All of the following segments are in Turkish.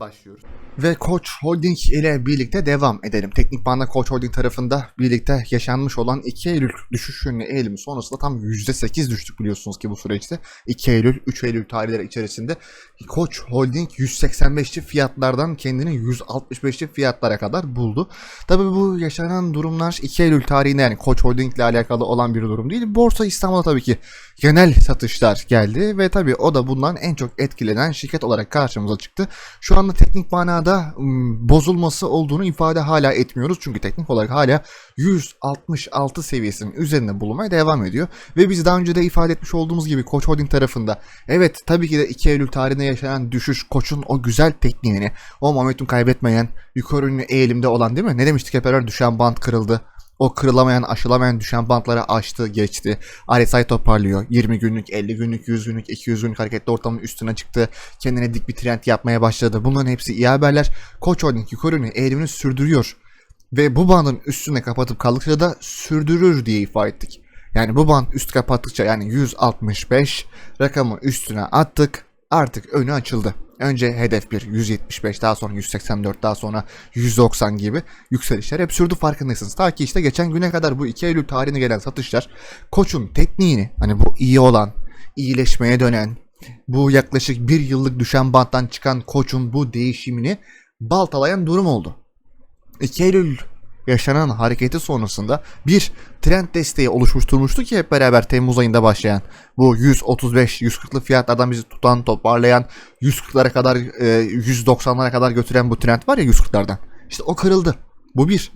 başlıyoruz. Ve Koç Holding ile birlikte devam edelim. Teknik Banda Koç Holding tarafında birlikte yaşanmış olan 2 Eylül düşüş yönlü eğilimi sonrasında tam %8 düştük biliyorsunuz ki bu süreçte. 2 Eylül, 3 Eylül tarihleri içerisinde Koç Holding 185'li fiyatlardan kendini 165'li fiyatlara kadar buldu. Tabii bu yaşanan durumlar 2 Eylül tarihinde yani Koç Holding ile alakalı olan bir durum değil. Borsa İstanbul'da tabii ki genel satışlar geldi ve tabii o da bundan en çok etkilenen şirket olarak karşımıza çıktı. Şu anda teknik manada bozulması olduğunu ifade hala etmiyoruz. Çünkü teknik olarak hala 166 seviyesinin üzerinde bulunmaya devam ediyor. Ve biz daha önce de ifade etmiş olduğumuz gibi Koç Holding tarafında evet tabii ki de 2 Eylül tarihinde yaşanan düşüş Koç'un o güzel tekniğini, o momentum kaybetmeyen, yukarı yönlü eğilimde olan değil mi? Ne demiştik hep beraber düşen band kırıldı. O kırılamayan, aşılamayan düşen bantları aştı, geçti. RSI toparlıyor. 20 günlük, 50 günlük, 100 günlük, 200 günlük hareketli ortamın üstüne çıktı. Kendine dik bir trend yapmaya başladı. Bunların hepsi iyi haberler. Koç Holding yukarı eğilimini sürdürüyor. Ve bu bandın üstüne kapatıp kaldıkça da sürdürür diye ifade ettik. Yani bu band üst kapattıkça yani 165 rakamı üstüne attık. Artık önü açıldı. Önce hedef 1 175 daha sonra 184 daha sonra 190 gibi yükselişler hep sürdü farkındaysanız. Ta ki işte geçen güne kadar bu 2 Eylül tarihine gelen satışlar koçun tekniğini hani bu iyi olan iyileşmeye dönen bu yaklaşık bir yıllık düşen banttan çıkan koçun bu değişimini baltalayan durum oldu. 2 Eylül yaşanan hareketi sonrasında bir trend desteği oluşturmuştu ki hep beraber Temmuz ayında başlayan bu 135-140'lı fiyatlardan bizi tutan toparlayan 140'lara kadar e, 190'lara kadar götüren bu trend var ya 140'lardan. İşte o kırıldı. Bu bir.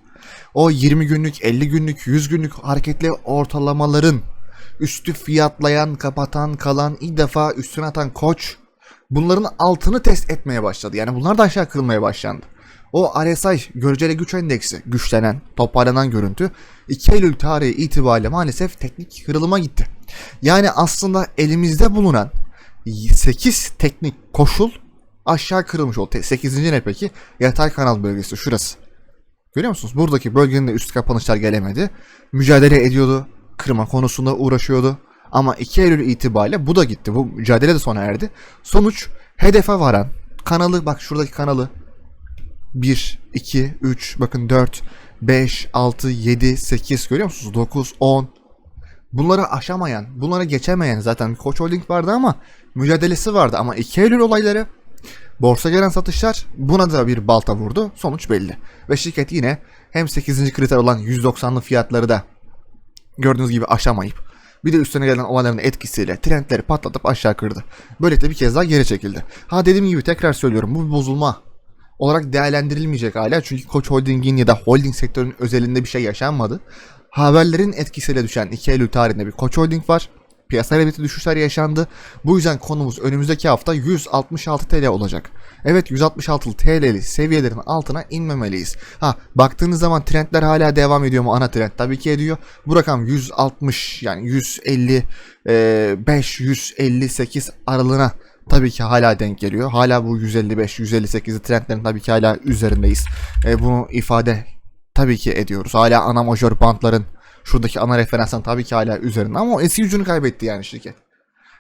O 20 günlük, 50 günlük, 100 günlük hareketli ortalamaların üstü fiyatlayan, kapatan, kalan, ilk defa üstüne atan koç bunların altını test etmeye başladı. Yani bunlar da aşağı kırılmaya başlandı. O RSI göreceli güç endeksi güçlenen, toparlanan görüntü 2 Eylül tarihi itibariyle maalesef teknik kırılıma gitti. Yani aslında elimizde bulunan 8 teknik koşul aşağı kırılmış oldu. 8. ne peki? Yatay kanal bölgesi şurası. Görüyor musunuz? Buradaki bölgenin de üst kapanışlar gelemedi. Mücadele ediyordu. Kırma konusunda uğraşıyordu. Ama 2 Eylül itibariyle bu da gitti. Bu mücadele de sona erdi. Sonuç hedefe varan kanalı bak şuradaki kanalı 1, 2, 3, bakın 4, 5, 6, 7, 8 görüyor musunuz? 9, 10. Bunları aşamayan, bunları geçemeyen zaten Koç Holding vardı ama mücadelesi vardı. Ama 2 Eylül olayları borsa gelen satışlar buna da bir balta vurdu. Sonuç belli. Ve şirket yine hem 8. kriter olan 190'lı fiyatları da gördüğünüz gibi aşamayıp bir de üstüne gelen olayların etkisiyle trendleri patlatıp aşağı kırdı. Böylelikle bir kez daha geri çekildi. Ha dediğim gibi tekrar söylüyorum bu bir bozulma olarak değerlendirilmeyecek hala. Çünkü Koç Holding'in ya da holding sektörünün özelinde bir şey yaşanmadı. Haberlerin etkisiyle düşen 2 Eylül tarihinde bir Koç Holding var. Piyasa elbette düşüşler yaşandı. Bu yüzden konumuz önümüzdeki hafta 166 TL olacak. Evet 166 TL'li seviyelerin altına inmemeliyiz. Ha baktığınız zaman trendler hala devam ediyor mu? Ana trend tabii ki ediyor. Bu rakam 160 yani 155 158 aralığına tabii ki hala denk geliyor. Hala bu 155 158'li trendlerin tabii ki hala üzerindeyiz. E, bunu ifade tabii ki ediyoruz. Hala ana majör bantların şuradaki ana referansın tabii ki hala üzerinde ama o eski gücünü kaybetti yani şirket.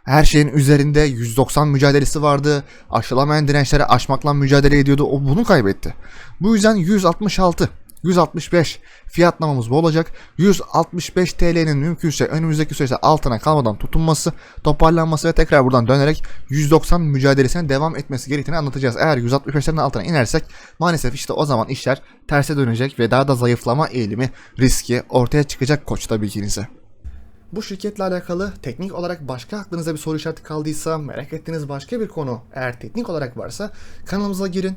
Her şeyin üzerinde 190 mücadelesi vardı. Aşılamayan dirençleri aşmakla mücadele ediyordu. O bunu kaybetti. Bu yüzden 166 165 fiyatlamamız bu olacak. 165 TL'nin mümkünse önümüzdeki süreçte altına kalmadan tutunması, toparlanması ve tekrar buradan dönerek 190 mücadelesine devam etmesi gerektiğini anlatacağız. Eğer 165'lerin altına inersek maalesef işte o zaman işler terse dönecek ve daha da zayıflama eğilimi riski ortaya çıkacak koçta bilginize. Bu şirketle alakalı teknik olarak başka aklınıza bir soru işareti kaldıysa, merak ettiğiniz başka bir konu eğer teknik olarak varsa kanalımıza girin,